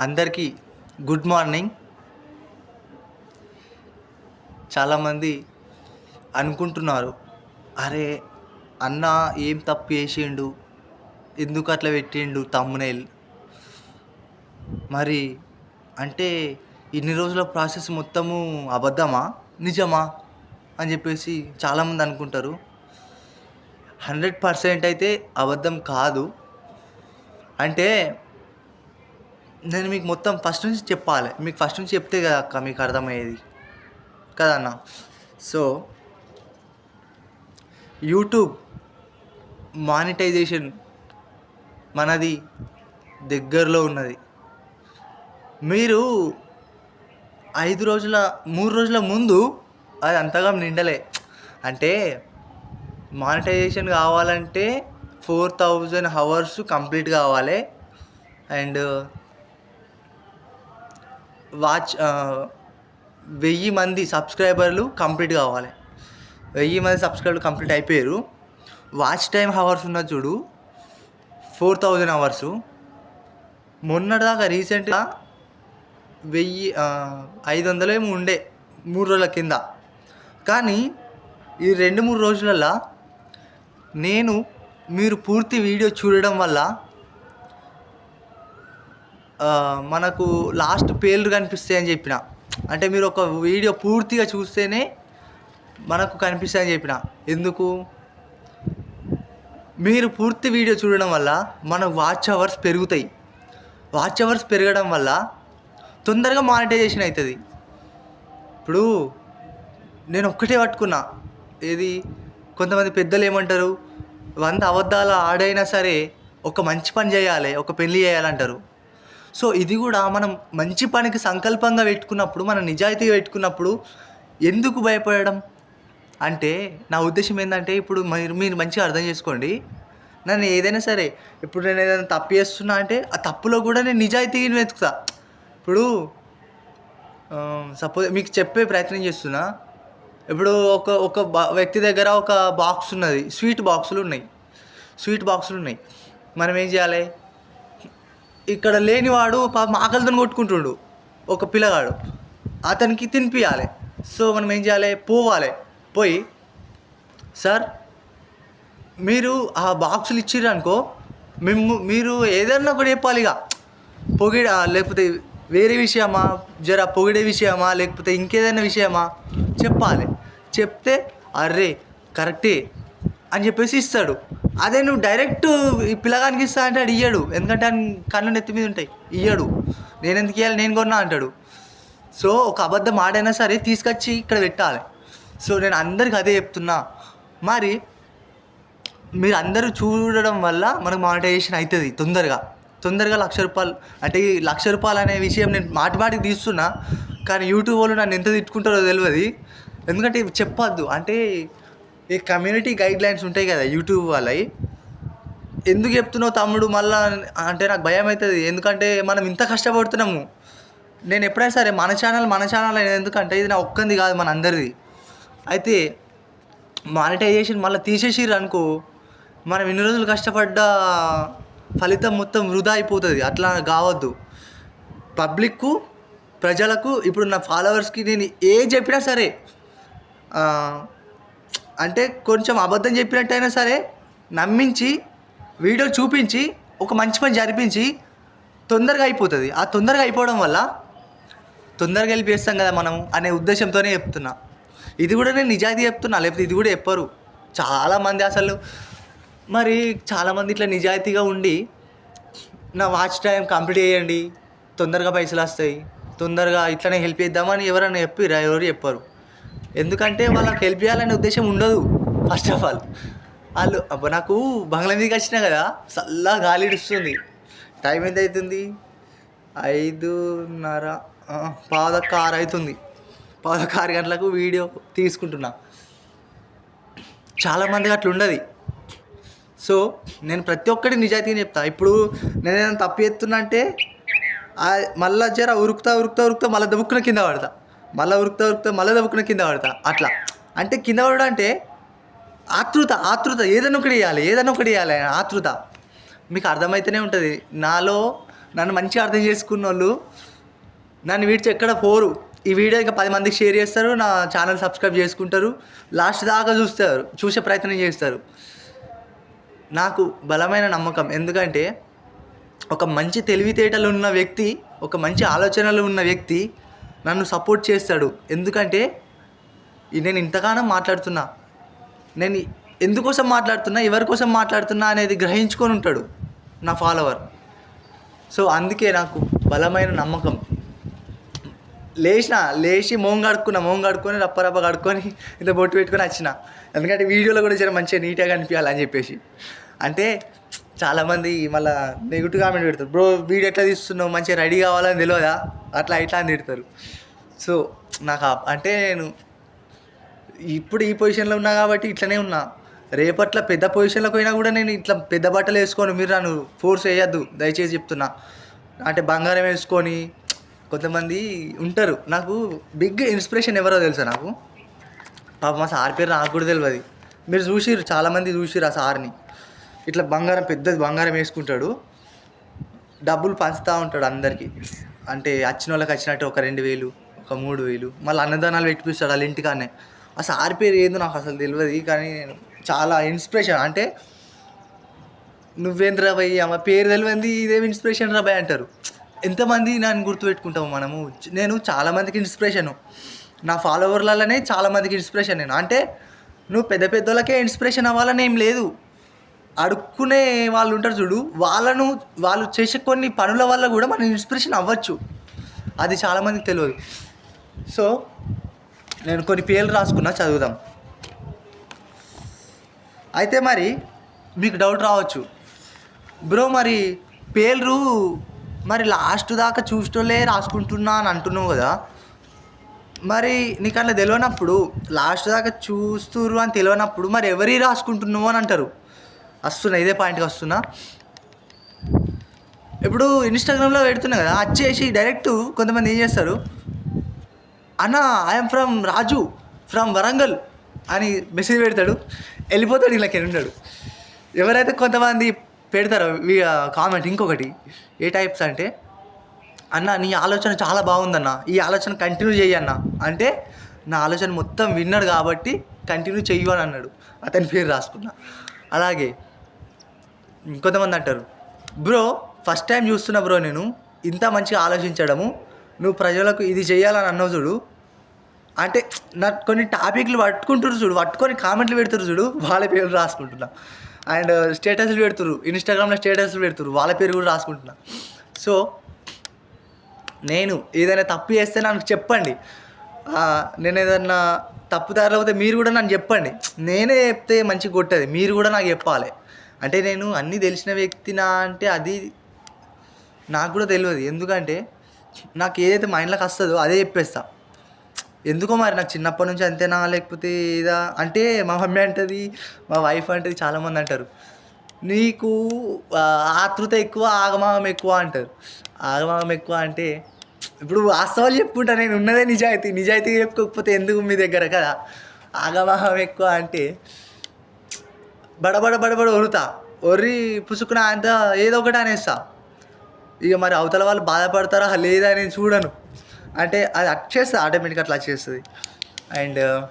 అందరికీ good morning. చాలామంది అనుకుంటున్నారు అరే అన్న ఏం తప్పు చేసిండు? ఎందుకు అట్లా పెట్టిండు తమ్మునేల్ మరి అంటే ఇన్ని రోజుల ప్రాసెస్ మొత్తము అబద్ధమా? నిజమా? అని చెప్పేసి చాలామంది అనుకుంటారు. హండ్రెడ్ పర్సెంట్ అయితే అబద్ధం కాదు. అంటే నేను మీకు మొత్తం ఫస్ట్ నుంచి చెప్పాలి. మీకు ఫస్ట్ నుంచి చెప్తే కదా అక్క మీకు అర్థమయ్యేది. కదా అన్న? సో యూట్యూబ్ మానిటైజేషన్ మనది దగ్గరలో ఉన్నది. మీరు ఐదు రోజుల మూడు రోజుల ముందు అది అంతగా నిండలే. అంటే మానిటైజేషన్ కావాలంటే ఫోర్ థౌజండ్ హవర్స్ కంప్లీట్ కావాలి. అండ్ వాచ్ వెయ్యి మంది సబ్స్క్రైబర్లు కంప్లీట్ కావాలి. వెయ్యి మంది సబ్స్క్రైబర్లు కంప్లీట్ అయిపోయారు. వాచ్ టైం హవర్స్ ఉన్న చూడు. Four thousand hours. మొన్నటిదాకా రీసెంట్గా వెయ్యి ఐదు వందలేమో ఉండే మూడు రోజుల కింద. కానీ ఈ రెండు మూడు రోజులల్లో నేను మీరు పూర్తి వీడియో చూడడం వల్ల మనకు లాస్ట్ పేర్లు కనిపిస్తాయి అని చెప్పిన. అంటే మీరు ఒక వీడియో పూర్తిగా చూస్తేనే మనకు కనిపిస్తాయని చెప్పిన. ఎందుకు? మీరు పూర్తి వీడియో చూడడం వల్ల మన వాచ్ అవర్స్ పెరుగుతాయి. వాచ్ అవర్స్ పెరగడం వల్ల తొందరగా మానిటైజేషన్ అవుతుంది. ఇప్పుడు నేను ఒక్కటే పట్టుకున్నా. ఏది? కొంతమంది పెద్దలు ఏమంటారు? వంద అబద్ధాలు ఆడైనా సరే ఒక మంచి పని చేయాలి ఒక పెళ్ళి చేయాలంటారు. సో ఇది కూడా మనం మంచి పనికి సంకల్పంగా పెట్టుకున్నప్పుడు మనం నిజాయితీగా పెట్టుకున్నప్పుడు ఎందుకు భయపడడం? అంటే నా ఉద్దేశం ఏంటంటే ఇప్పుడు మీరు మీరు మంచిగా అర్థం చేసుకోండి. నన్ను ఏదైనా సరే ఇప్పుడు నేను ఏదైనా తప్పు చేస్తున్నా అంటే ఆ తప్పులో కూడా నేను నిజాయితీగా వెతుకుతా. ఇప్పుడు సపోజ్ మీకు చెప్పే ప్రయత్నం చేస్తున్నా. ఇప్పుడు ఒక ఒక వ్యక్తి దగ్గర ఒక బాక్స్ ఉన్నది. స్వీట్ బాక్సులు ఉన్నాయి. స్వీట్ బాక్సులు ఉన్నాయి. మనం ఏం చేయాలి? ఇక్కడ లేనివాడు పాపం ఆకలితో కొట్టుకుంటుండు. ఒక పిల్లగాడు. అతనికి తినిపించాలి సో మనం ఏం చేయాలి? పోవాలి. పోయి సార్ మీరు ఆ బాక్సులు ఇచ్చిర్రు అనుకో మేము మీరు ఏదన్నా కూడా చెప్పాలి ఇక. పొగిడ లేకపోతే వేరే విషయమా? జర పొగిడే విషయమా? లేకపోతే ఇంకేదైనా విషయమా? చెప్పాలి. చెప్తే అర్రే కరెక్టే. అని చెప్పేసి ఇస్తాడు. అదే నువ్వు డైరెక్ట్ ఈ పిల్లగానికి ఇస్తా అంటే అది ఇయ్యడు. ఎందుకంటే ఆయన కళ్ళు నెత్తి మీద ఉంటాయి. ఇయ్యడు. నేను ఎందుకు ఇవ్వాలి నేను కొన్నా అంటాడు. సో ఒక అబద్ధం ఆడైనా సరే తీసుకొచ్చి ఇక్కడ పెట్టాలి. సో నేను అందరికి అదే చెప్తున్నా. మరి మీరు అందరూ చూడడం వల్ల మనకు మానిటైజేషన్ అవుతుంది తొందరగా. తొందరగా లక్ష రూపాయలు అంటే ఈ లక్ష రూపాయలు అనే విషయం నేను మాటి మాటికి తీస్తున్నా. కానీ యూట్యూబ్ వాళ్ళు నన్ను ఎంత తిట్టుకుంటారో తెలియదు. ఎందుకంటే చెప్పొద్దు. అంటే ఈ కమ్యూనిటీ గైడ్ లైన్స్ ఉంటాయి కదా యూట్యూబ్ వాళ్ళవి ఎందుకు చెప్తున్నావు తమ్ముడు? మళ్ళా అంటే నాకు భయం అవుతుంది ఎందుకంటే మనం ఇంత కష్టపడుతున్నాము. నేను ఎప్పుడైనా సరే మన ఛానల్ మన ఛానల్ ఎందుకంటే ఇది నా ఒక్కంది కాదు మన అందరిది. అయితే మానిటైజేషన్ మళ్ళీ తీసేసిర్రు అనుకో మనం ఎన్ని రోజులు కష్టపడ్డ ఫలితం మొత్తం వృధా అయిపోతుంది. అట్లా కావద్దు. పబ్లిక్కు ప్రజలకు ఇప్పుడు నా ఫాలోవర్స్కి నేను ఏ చెప్పినా సరే అంటే కొంచెం అబద్ధం చెప్పినట్టయినా సరే నమ్మించి వీడియో చూపించి ఒక మంచి పని జరిపించి తొందరగా అయిపోతుంది. ఆ తొందరగా అయిపోవడం వల్ల తొందరగా వెళ్ళిపేస్తాం కదా మనం అనే ఉద్దేశంతోనే చెప్తున్నా. ఇది కూడా నేను నిజాయితీ చెప్తున్నా లేకపోతే ఇది కూడా చెప్పరు. చాలామంది అసలు మరి చాలామంది ఇట్లా నిజాయితీగా ఉండి నా వాచ్ టైం కంప్లీట్ చేయండి తొందరగా పైసలు వస్తాయి తొందరగా ఇట్లనే హెల్ప్ చేద్దామని ఎవరైనా చెప్పిరా? ఎవరు చెప్పరు. ఎందుకంటే వాళ్ళకి హెల్ప్ చేయాలనే ఉద్దేశం ఉండదు ఫస్ట్ ఆఫ్ ఆల్ వాళ్ళు అబ్బా నాకు బంగ్లా మీదకి వచ్చినా కదా చల్లా గాలి ఇడుస్తుంది. టైం ఎంత అవుతుంది? ఐదున్నర ఆ, ఆరు అవుతుంది. పావుదక్క ఆరు గంటలకు వీడియో తీసుకుంటున్నా. చాలామందికి అట్లా ఉండదు. సో నేను ప్రతి ఒక్కటి నిజాయితీగా చెప్తా. ఇప్పుడు నేను ఏదైనా తప్పు చేస్తున్నా అంటే మళ్ళా జర ఉరుకుతా ఉరుకుతా ఉరుకుతా మళ్ళీ దబుక్కున కింద పడతా. మళ్ళీ ఉరుకుతా ఉరుకుతా మళ్ళీ దవ్వుకున్న కింద పడతా. అట్లా. అంటే కింద పడడం అంటే ఆతృత ఆతృత. ఏదైనా ఒకటి వేయాలి ఏదైనా ఒకటి వేయాలి ఆతృత. మీకు అర్థమైతేనే ఉంటుంది. నాలో నన్ను మంచిగా అర్థం చేసుకున్న వాళ్ళు నన్ను వీడ్చి ఎక్కడ పోరు. ఈ వీడియో ఇంకా పది మందికి షేర్ చేస్తారు నా ఛానల్ సబ్స్క్రైబ్ చేసుకుంటారు. లాస్ట్ దాకా చూస్తారు చూసే ప్రయత్నం చేస్తారు. నాకు బలమైన నమ్మకం. ఎందుకంటే ఒక మంచి తెలివితేటలు ఉన్న వ్యక్తి ఒక మంచి ఆలోచనలు ఉన్న వ్యక్తి నన్ను సపోర్ట్ చేస్తాడు. ఎందుకంటే నేను ఇంతగానో మాట్లాడుతున్నా. నేను ఎందుకోసం మాట్లాడుతున్నా ఎవరి కోసం మాట్లాడుతున్నా అనేది గ్రహించుకొని ఉంటాడు నా ఫాలోవర్ సో అందుకే నాకు బలమైన నమ్మకం. లేచిన లేచి మోం కడుక్కున్నా మోం కడుక్కొని రప్ప రప్ప కడుక్కొని ఇంత బొట్టు పెట్టుకొని వచ్చిన. ఎందుకంటే వీడియోలో కూడా జర మంచిగా నీట్గా కనిపించాలని చెప్పేసి. అంటే చాలామంది మళ్ళీ నెగిటివ్ కామెంట్ పెడతారు. బ్రో వీడియో ఎట్లా తీస్తున్నావు? మంచిగా రెడీ కావాలని తెలియదా అట్లా ఇట్లా అని తిడతారు. సో నాకు అంటే నేను ఇప్పుడు ఈ పొజిషన్లో ఉన్నా కాబట్టి ఇట్లనే ఉన్నా. రేపట్ల పెద్ద పొజిషన్లోకి పోయినా కూడా నేను ఇట్లా పెద్ద బట్టలు వేసుకొని మీరు నన్ను ఫోర్స్ వేయద్దు దయచేసి చెప్తున్నా. అంటే బంగారం వేసుకొని కొంతమంది ఉంటారు. నాకు బిగ్ ఇన్స్పిరేషన్ ఎవరో తెలుసా నాకు? పాప మా సార్ పేరు నాకు కూడా తెలియదు మీరు చూసిర్రు చాలామంది చూసిర్రు ఆ సార్ని. ఇట్లా బంగారం పెద్దది బంగారం వేసుకుంటాడు. డబ్బులు పంచుతూ ఉంటాడు అందరికీ. అంటే వచ్చిన వాళ్ళకి వచ్చినట్టు ఒక రెండు వేలు ఒక మూడు వేలు. మళ్ళీ అన్నదానాలు పెట్టిపిస్తాడు వాళ్ళ ఇంటికానే అసలు సార్ పేరు ఏందో నాకు అసలు తెలియదు కానీ నేను చాలా ఇన్స్పిరేషన్. అంటే నువ్వేంద్రా భయ్? అమ్మ పేరు తెలియంది ఇదేం ఇన్స్పిరేషన్ రా భయ్ అంటారు. ఎంతమంది నన్ను గుర్తుపెట్టుకుంటాము మనము? నేను చాలామందికి ఇన్స్పిరేషను. నా ఫాలోవర్లలోనే చాలామందికి ఇన్స్పిరేషన్ నేను. అంటే నువ్వు పెద్ద పెద్దోళ్ళకే ఇన్స్పిరేషన్ అవ్వాలని ఏం లేదు. అడుక్కునే వాళ్ళు ఉంటారు చూడు వాళ్ళను వాళ్ళు చేసే కొన్ని పనుల వల్ల కూడా మనం ఇన్స్పిరేషన్ అవ్వచ్చు. అది చాలామందికి తెలియదు. సో నేను కొన్ని పేర్లు రాసుకున్నా చదువుదాం. అయితే మరి మీకు డౌట్ రావచ్చు. బ్రో మరి పేర్లు మరి లాస్ట్ దాకా చూస్తూలే రాసుకుంటున్నా అని అంటున్నావు కదా. మరి నీకు అట్లా తెలియనప్పుడు లాస్ట్ దాకా చూస్తురు అని తెలియనప్పుడు మరి ఎవరి రాసుకుంటున్నావు అని అంటారు? వస్తున్నా ఇదే పాయింట్కి వస్తున్నా. ఇప్పుడు ఇన్స్టాగ్రామ్లో పెడుతున్నా కదా వచ్చేసి డైరెక్ట్ కొంతమంది ఏం చేస్తారు? అన్న I'm from Raju from Warangal అని మెసేజ్ పెడతాడు. వెళ్ళిపోతాడు ఇలా ఉన్నాడు ఎవరైతే కొంతమంది పెడతారో కామెంట్ ఇంకొకటి ఏ టైప్స్ అంటే అన్న నీ ఆలోచన చాలా బాగుందన్న ఈ ఆలోచన కంటిన్యూ చేయన్న అంటే నా ఆలోచన మొత్తం విన్నాడు కాబట్టి కంటిన్యూ చెయ్యు అని అన్నాడు. అతని పేరు రాసుకున్నా. అలాగే కొంతమంది అంటారు బ్రో ఫస్ట్ టైం చూస్తున్నా బ్రో నేను ఇంత మంచిగా ఆలోచించడము నువ్వు ప్రజలకు ఇది చేయాలని అన్నావు చూడు. అంటే నా కొన్ని టాపిక్లు పట్టుకుంటారు చూడు పట్టుకొని కామెంట్లు పెడుతురు చూడు వాళ్ళ పేర్లు రాసుకుంటున్నా. అండ్ స్టేటస్లు పెడుతురు ఇన్స్టాగ్రామ్లో స్టేటస్లు పెడుతురు వాళ్ళ పేరు కూడా రాసుకుంటున్నా. సో నేను ఏదైనా తప్పు చేస్తే నాకు చెప్పండి. నేను ఏదన్నా తప్పు దారిలో పోతే మీరు కూడా నన్ను చెప్పండి. నేనే చెప్తే మంచిగా కొట్టేది మీరు కూడా నాకు చెప్పాలి. అంటే నేను అన్నీ తెలిసిన వ్యక్తినా అంటే అది నాకు కూడా తెలియదు. ఎందుకంటే నాకు ఏదైతే మైండ్లోకి వస్తుందో అదే చెప్పేస్తా. ఎందుకో మరి నాకు చిన్నప్పటి నుంచి అంతేనా? లేకపోతే ఇదా అంటే మా మమ్మీ అంటది మా వైఫ్ అంటది చాలామంది అంటారు. నీకు ఆతృత ఎక్కువ ఆగమాగం ఎక్కువ అంటారు. ఆగమాగం ఎక్కువ అంటే ఇప్పుడు వాస్తవాలు చెప్పుకుంటా నేను ఉన్నదే నిజాయితీ. నిజాయితీగా చెప్పుకోకపోతే ఎందుకు మీ దగ్గర కదా? ఆగమాగం ఎక్కువ అంటే బడబడ బడబడ వరుతా ఒర్రి పుసుకున అంత ఏదో ఒకటి అనేస్తా. ఇక మరి అవతల వాళ్ళు బాధపడతారా? లేదా నేను చూడను. అంటే అది వచ్చేస్తుంది ఆటోమేటిక్గా అట్లా వచ్చేస్తుంది అండ్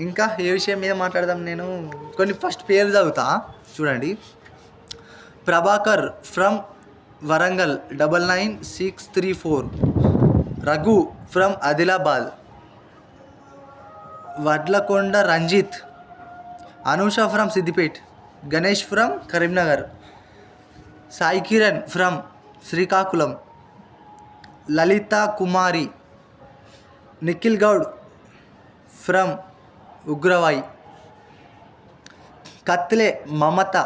ఇంకా ఏ విషయం మీద మాట్లాడదాం నేను? కొన్ని ఫస్ట్ పేరు చదువుతా. చూడండి. Prabhakar from Warangal double nine six three four. Raghu from Adilabad. Vadlakonda Ranjith. Anusha from Siddipet Ganesh from Karimnagar Sai Kiran from Srikakulam Lalitha Kumari Nikhil Goud from Ugravai Katle Mamatha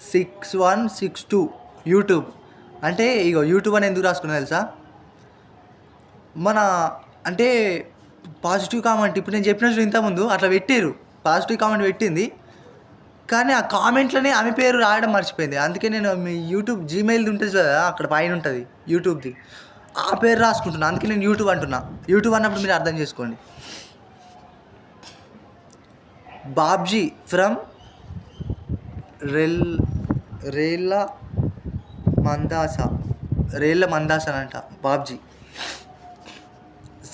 six one six two YouTube అంటే ఇగో YouTube అని ఎందుకు రాసుకున్నా తెలుసా? మన అంటే positive comment ఇప్పుడు నేను చెప్పినట్టు ఇంతకుముందు అట్లా పెట్టారు పాజిటివ్ కామెంట్ పెట్టింది. కానీ ఆ కామెంట్లోనే ఆమె పేరు రాయడం మర్చిపోయింది. అందుకే నేను మీ యూట్యూబ్ జీమెయిల్ది ఉంటుంది కదా అక్కడ పైన ఉంటుంది యూట్యూబ్ది. ఆ పేరు రాసుకుంటున్నా. అందుకే నేను యూట్యూబ్ అంటున్నా. యూట్యూబ్ అన్నప్పుడు మీరు అర్థం చేసుకోండి. బాబ్జీ ఫ్రమ్ రెల్ రేళ్ళ మందాస. రేళ్ళ మందాస అంట Babji.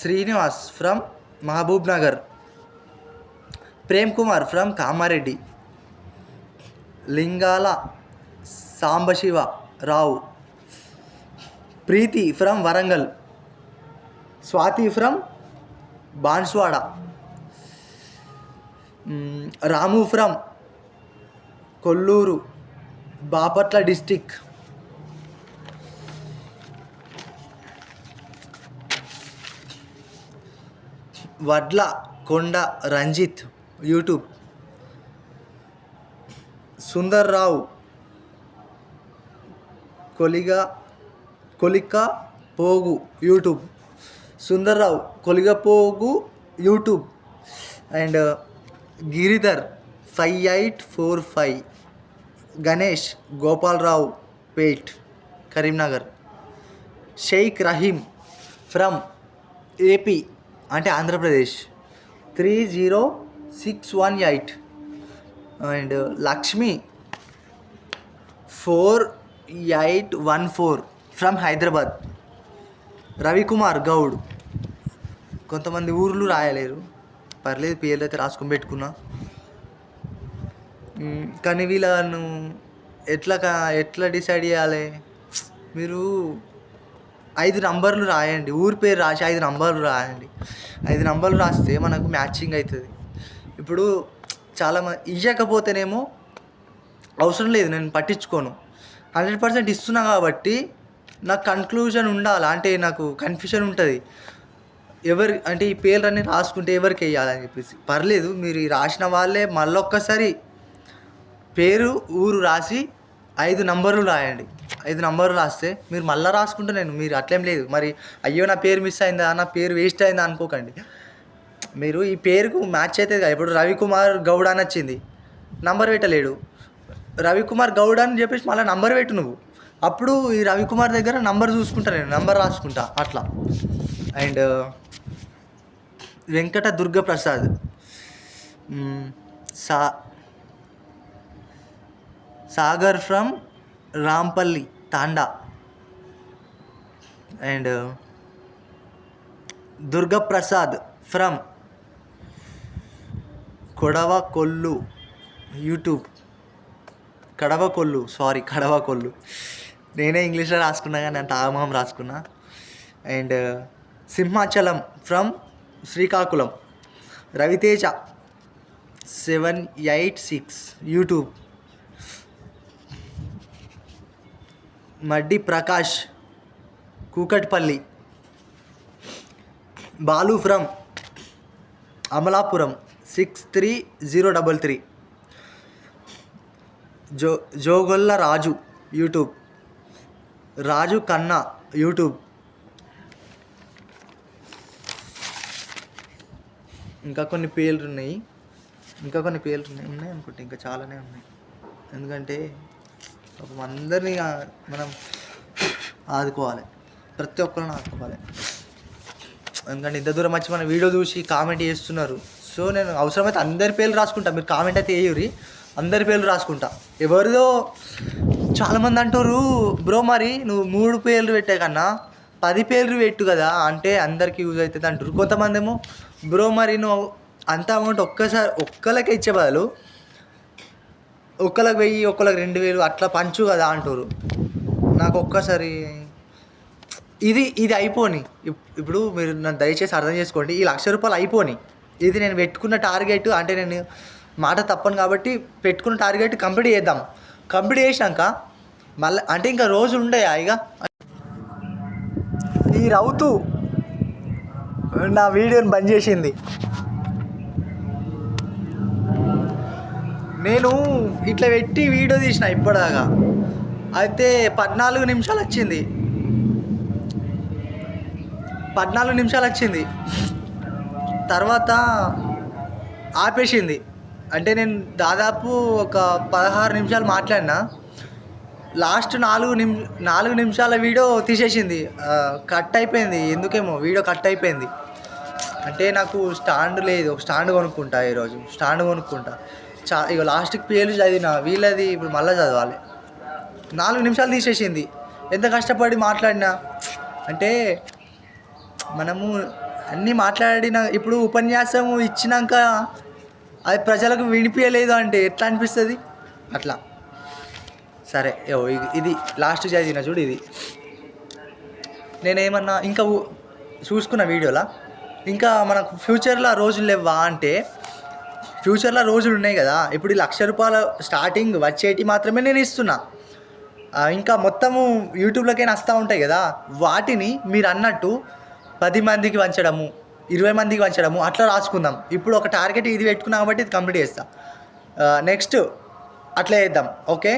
Srinivas from Mahabubnagar Prem Kumar from Kamareddy. Lingala Sambasiva Rao. Preethi from Warangal. Swathi from Banswada. Ramu from Kolluru Bapatla district. Vadla Konda Ranjith. YouTube. Sundar Rao కొలిగా కొలిక పోగు YouTube. Sundar Rao కొలిగ పోగు YouTube. And Giridhar five eight four five. Ganesh Gopalraopet Karimnagar. Shaik Rahim from AP అంటే Andhra Pradesh. Three zero six one eight and Lakshmi four eight one four from Hyderabad Ravikumar Goud కొంతమంది ఊర్లు రాయలేరు. పర్లేదు పేర్లు అయితే రాసుకొని పెట్టుకున్నా. కానీ వీళ్ళను ఎట్లా కా- ఎట్లా డిసైడ్ చేయాలి? మీరు ఐదు నంబర్లు రాయండి. ఊరి పేరు రాసి ఐదు నంబర్లు రాయండి. ఐదు నంబర్లు రాస్తే మనకు మ్యాచింగ్ అవుతుంది. ఇప్పుడు చాలా మంది ఇవ్వకపోతేనేమో అవసరం లేదు నేను పట్టించుకోను. హండ్రెడ్ పర్సెంట్ ఇస్తున్నా కాబట్టి నాకు కన్క్లూజన్ ఉండాలి? అంటే నాకు కన్ఫ్యూజన్ ఉంటుంది. ఎవరి అంటే ఈ పేర్లు అన్నీ రాసుకుంటే ఎవరికి వేయాలని చెప్పేసి. పర్లేదు మీరు రాసిన వాళ్ళే మళ్ళొక్కసారి పేరు ఊరు రాసి ఐదు నంబర్లు రాయండి. ఐదు నంబర్లు రాస్తే మీరు మళ్ళీ రాసుకుంటే నేను మీరు అట్లేం లేదు. మరి అయ్యో నా పేరు మిస్ అయిందా? నా పేరు వేస్ట్ అయిందా? అనుకోకండి. మీరు ఈ పేరుకు మ్యాచ్ అయితే కదా. ఇప్పుడు రవికుమార్ గౌడ్ అని వచ్చింది. నంబర్ పెట్టలేడు. రవికుమార్ గౌడ్ అని చెప్పేసి మళ్ళీ నంబర్ పెట్టు నువ్వు. అప్పుడు ఈ రవికుమార్ దగ్గర నంబర్ చూసుకుంటా నేను. నంబర్ రాసుకుంటా. అట్లా. And Venkata Durga Prasad. Saw Sagar from Rampalli Thanda. And Durgaprasad from Kodava Kollu. YouTube. Kadava Kollu. Sorry కడవ కొల్లు. నేనే ఇంగ్లీష్లో రాసుకున్నా కానీ అంత ఆమహం రాసుకున్నా. And Simhachalam from Srikakulam. Raviteja seven eight six. YouTube. Maddi Prakash Kukatpally. Balu from Amalapuram. Six three zero double three. Joe Jogolla Raju YouTube. Raju Kanna YouTube. ఇంకా కొన్ని పేర్లు ఉన్నాయి ఇంకా కొన్ని పేర్లు ఉన్నాయి ఉన్నాయి అనుకుంటే. ఇంకా చాలానే ఉన్నాయి. ఎందుకంటే పాపం అందరినీ మనం ఆదుకోవాలి. ప్రతి ఒక్కరిని ఆదుకోవాలి. ఎందుకంటే ఇంత దూరం వచ్చి మన వీడియో చూసి కామెంట్ చేస్తున్నారు. సో నేను అవసరమైతే అందరి పేర్లు రాసుకుంటా. మీరు కామెంట్ అయితే వేయరి అందరి పేర్లు రాసుకుంటా. ఎవరిదో చాలామంది అంటారు బ్రో మరి నువ్వు మూడు పేర్లు పెట్టే కన్నా పది పేర్లు పెట్టు కదా అంటే అందరికీ యూజ్ అవుతుంది అంటారు కొంతమంది ఏమో బ్రో మరి నువ్వు అంత అమౌంట్ ఒక్కసారి ఒక్కలకే ఇచ్చే బదులు ఒక్కలకు వెయ్యి ఒక్కలకు రెండు వేలు అట్లా పంచు కదా అంటారు నాకు ఒక్కసారి ఇది ఇది అయిపోని. ఇప్- ఇప్పుడు మీరు నన్ను దయచేసి అర్థం చేసుకోండి. ఈ లక్ష రూపాయలు అయిపోని. ఇది నేను పెట్టుకున్న టార్గెట్ అంటే నేను మాట తప్పను కాబట్టి పెట్టుకున్న టార్గెట్ కంప్లీట్ చేద్దాం. కంప్లీట్ చేసినాక మళ్ళీ అంటే ఇంకా రోజు ఉండే ఇక ఈ రౌతు నా వీడియోని బంద్ చేసింది. నేను ఇట్లా పెట్టి వీడియో తీసిన ఇప్పటిదాకా. అయితే పద్నాలుగు నిమిషాలు వచ్చింది. పద్నాలుగు నిమిషాలు వచ్చింది. తర్వాత ఆపేసింది. అంటే నేను దాదాపు ఒక పదహారు నిమిషాలు మాట్లాడినా. లాస్ట్ నాలుగు నిమి నాలుగు నిమిషాల వీడియో తీసేసింది. కట్ అయిపోయింది. ఎందుకేమో? వీడియో కట్ అయిపోయింది. అంటే నాకు స్టాండ్ లేదు. ఒక స్టాండ్ కొనుక్కుంటా ఈరోజు. స్టాండ్ కొనుక్కుంటా. చా ఇక లాస్ట్కి పేర్లు చదివిన. వీళ్ళది ఇప్పుడు మళ్ళీ చదవాలి. నాలుగు నిమిషాలు తీసేసింది. ఎంత కష్టపడి మాట్లాడినా. అంటే మనము అన్నీ మాట్లాడిన ఇప్పుడు ఉపన్యాసం ఇచ్చినాక అది ప్రజలకు వినిపించలేదు అంటే ఎట్లా అనిపిస్తుంది? అట్లా. సరే ఇది- ఇది లాస్ట్ చదివిన చూడు ఇది. నేనేమన్నా ఇంకా చూసుకున్న వీడియోలా? ఇంకా మనకు ఫ్యూచర్లో రోజులు లేవా అంటే ఫ్యూచర్లో రోజులు ఉన్నాయి కదా ఇప్పుడు లక్ష రూపాయల స్టార్టింగ్ వచ్చేటి మాత్రమే నేను ఇస్తున్నా. ఇంకా మొత్తము యూట్యూబ్లోకైనా వస్తూ ఉంటాయి కదా వాటిని మీరు అన్నట్టు పది మందికి వంచడము ఇరవై మందికి వంచడము అట్లా రాసుకుందాం. ఇప్పుడు ఒక టార్గెట్ ఇది పెట్టుకున్నాం కాబట్టి ఇది కంప్లీట్ చేస్తా. నెక్స్ట్ అట్లా చేద్దాం. ఓకే?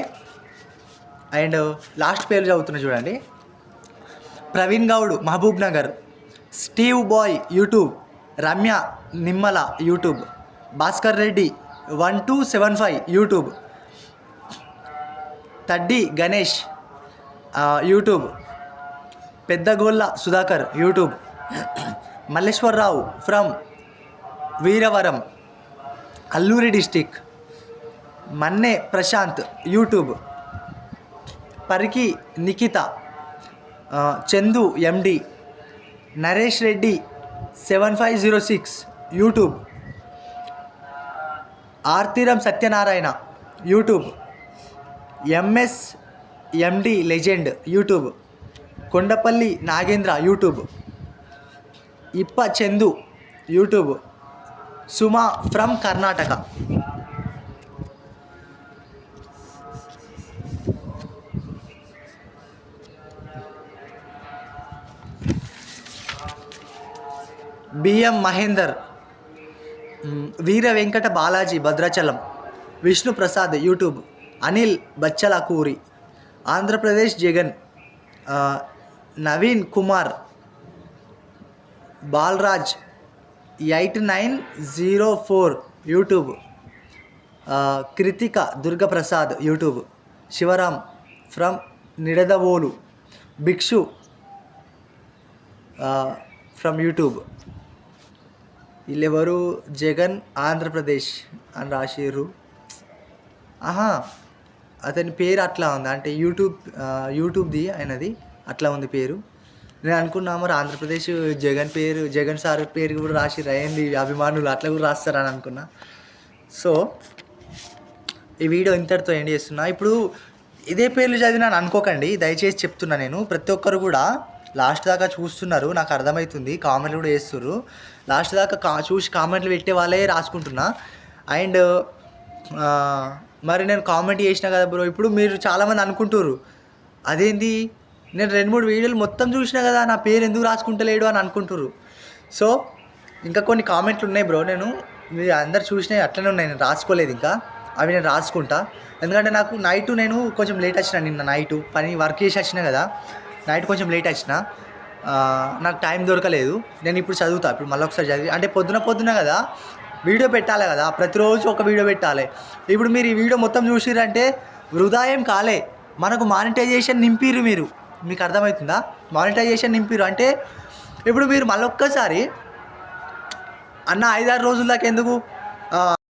అండ్ లాస్ట్ పేరు చదువుతున్నా చూడండి. Praveen Goud Mahbubnagar. Steve boy YouTube. Ramya Nimmala YouTube. Bhaskar Reddy one two seven five YouTube. Taddi Ganesh YouTube. Peddagolla Sudhakar YouTube. Malleswararao from Veeravaram Alluri district. Manne Prashanth YouTube. Pariki Nikhitha Chandu MD. Naresh Reddy seven five zero six YouTube. Arthiram Satyanarayana YouTube. MS MD legend YouTube. Kondapalli Nagendra YouTube. Ippa Chandu YouTube. Suma from Karnataka. BM Mahender. Veera Venkata Balaji Bhadrachalam. Vishnu Prasad YouTube. Anil Bachalakuri Andhra Pradesh Jagan. Naveen Kumar. Balaraj eight nine zero four YouTube. Krithika Durgaprasad YouTube. Sivaram from Nidadavolu. Bhikshu from YouTube. వీళ్ళెవరు జగన్ ఆంధ్రప్రదేశ్ అని రాసిర్రు. ఆహా అతని పేరు అట్లా ఉంది. అంటే YouTube యూట్యూబ్ది ఆయనది అట్లా ఉంది పేరు. నేను అనుకున్నా మరి ఆంధ్రప్రదేశ్ జగన్ పేరు జగన్ సార్ పేరు కూడా రాసి రాయండి అభిమానులు అట్లా కూడా రాస్తారని అనుకున్నా. సో ఈ వీడియో ఇంతటితో ఎండ్ చేస్తున్నా. ఇప్పుడు ఇదే పేర్లు చదివినాను అనుకోకండి దయచేసి చెప్తున్నా నేను. ప్రతి ఒక్కరు కూడా లాస్ట్ దాకా చూస్తున్నారు నాకు అర్థమవుతుంది కామెంట్లు కూడా వేస్తున్నారు లాస్ట్ దాకా కా చూసి కామెంట్లు పెట్టే వాళ్ళే రాసుకుంటున్నా. అండ్ మరి నేను కామెంట్ చేసిన కదా బ్రో ఇప్పుడు మీరు చాలామంది అనుకుంటున్నారు అదేంది? నేను రెండు మూడు వీడియోలు మొత్తం చూసినా కదా నా పేరు ఎందుకు రాసుకుంటలేడు అని అనుకుంటున్నారు సో ఇంకా కొన్ని కామెంట్లు ఉన్నాయి బ్రో. నేను మీరు అందరు చూసినాయి అట్లనే ఉన్నాయి. నేను రాసుకోలేదు ఇంకా. అవి నేను రాసుకుంటా. ఎందుకంటే నాకు నైట్ నేను కొంచెం లేట్ వచ్చిన నిన్న నైట్ పని వర్క్ చేసి వచ్చిన కదా. నైట్ కొంచెం లేట్ వచ్చిన. నాకు టైం దొరకలేదు. నేను ఇప్పుడు చదువుతా. ఇప్పుడు మళ్ళీ ఒకసారి చదివి అంటే పొద్దున పొద్దున కదా వీడియో పెట్టాలి కదా. ప్రతిరోజు ఒక వీడియో పెట్టాలి. ఇప్పుడు మీరు ఈ వీడియో మొత్తం చూసిరంటే వృధా ఏం కాలే. మనకు మానిటైజేషన్ నింపిర్రు మీరు. మీకు అర్థమవుతుందా? మానిటైజేషన్ నింపిరు. అంటే ఇప్పుడు మీరు మళ్ళొక్కసారి అన్న ఐదారు రోజుల దాకా ఎందుకు